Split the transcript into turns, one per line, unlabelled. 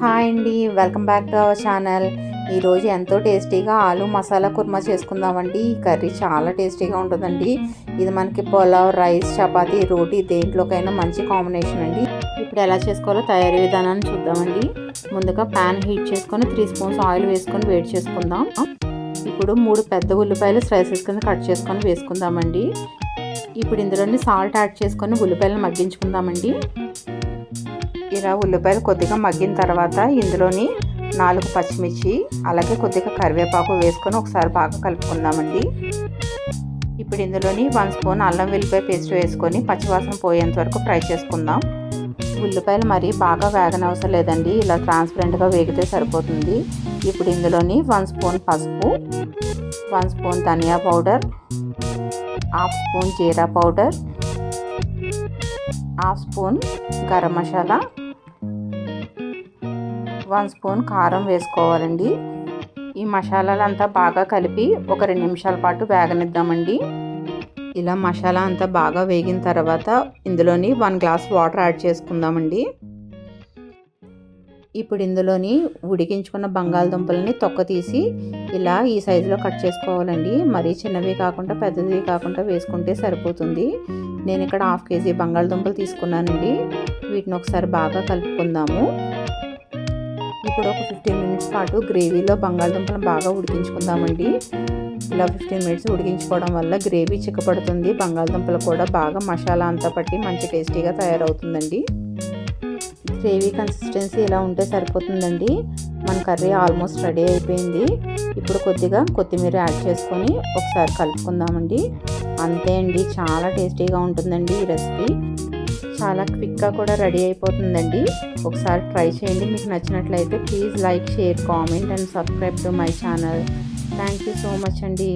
Hi అండి welcome back to our channel. ఈరోజు ఎంతో టేస్టీగా ఆలు మసాలా కుర్మా చేసుకుందామండి. ఈ కర్రీ చాలా టేస్టీగా ఉంటుందండి. ఇది మనకి పులావ్ రైస్ చపాతీ రోటీ దేంట్లోకైనా మంచి కాంబినేషన్ అండి. ఇప్పుడు ఎలా చేసుకోవాలో తయారీ విధానాన్ని చూద్దామండి. ముందుగా ప్యాన్ హీట్ చేసుకొని త్రీ స్పూన్స్ ఆయిల్ వేసుకొని వేడి చేసుకుందాం. ఇప్పుడు మూడు పెద్ద ఉల్లిపాయలు స్లైసెస్ కింద కట్ చేసుకొని వేసుకుందామండి. ఇప్పుడు ఇందులోని సాల్ట్ యాడ్ చేసుకొని ఉల్లిపాయలను మగ్గించుకుందామండి. ఇలా ఉల్లిపాయలు కొద్దిగా మగ్గిన తర్వాత ఇందులోని నాలుగు పచ్చిమిర్చి అలాగే కొద్దిగా కరివేపాకు వేసుకొని ఒకసారి బాగా కలుపుకుందామండి. ఇప్పుడు ఇందులోని వన్ స్పూన్ అల్లం వెల్లిపాయ పేస్ట్ వేసుకొని పచ్చివాసన పోయేంత వరకు ఫ్రై చేసుకుందాం. ఉల్లిపాయలు మరీ బాగా వేగనవసరం లేదండి ఇలా ట్రాన్స్పరెంట్గా వేగితే సరిపోతుంది. ఇప్పుడు ఇందులోని వన్ స్పూన్ పసుపు వన్ స్పూన్ ధనియా పౌడర్ హాఫ్ స్పూన్ జీరా powder half spoon garam masala one spoon కారం వేసుకోవాలండి. ఈ మసాలాలంతా బాగా కలిపి ఒక రెండు నిమిషాల పాటు వేగనిద్దామండి. ఇలా మసాలా అంతా బాగా వేగిన తర్వాత ఇందులోని వన్ గ్లాస్ వాటర్ యాడ్ చేసుకుందామండి. ఇప్పుడు ఇందులోని ఉడికించుకున్న బంగాళదుంపలని తొక్క తీసి ఇలా ఈ సైజులో కట్ చేసుకోవాలండి. మరీ చిన్నవి కాకుండా పెద్దవి కాకుండా వేసుకుంటే సరిపోతుంది. నేను ఇక్కడ హాఫ్ కేజీ బంగాళదుంపలు తీసుకున్నానండి. వీటిని ఒకసారి బాగా కలుపుకుందాము. ఇప్పుడు ఒక ఫిఫ్టీన్ మినిట్స్ పాటు గ్రేవీలో బంగాళదుంపలను బాగా ఉడికించుకుందామండి. ఇలా ఫిఫ్టీన్ మినిట్స్ ఉడికించుకోవడం వల్ల గ్రేవీ చిక్కపడుతుంది బంగాళదుంపలు కూడా బాగా మసాలా అంతా పట్టి మంచి టేస్టీగా తయారవుతుందండి. గ్రేవీ కన్సిస్టెన్సీ ఇలా ఉంటే సరిపోతుందండి. మన కర్రీ ఆల్మోస్ట్ రెడీ అయిపోయింది. ఇప్పుడు కొద్దిగా కొత్తిమీర యాడ్ చేసుకొని ఒకసారి కలుపుకుందామండి. అంతే అండి చాలా టేస్టీగా ఉంటుందండి ఈ రెసిపీ. చాలా క్విక్గా కూడా రెడీ అయిపోతుందండి. ఒకసారి ట్రై చేయండి. మీకు నచ్చినట్లయితే please like share comment and subscribe to my channel. Thank you so much అండి.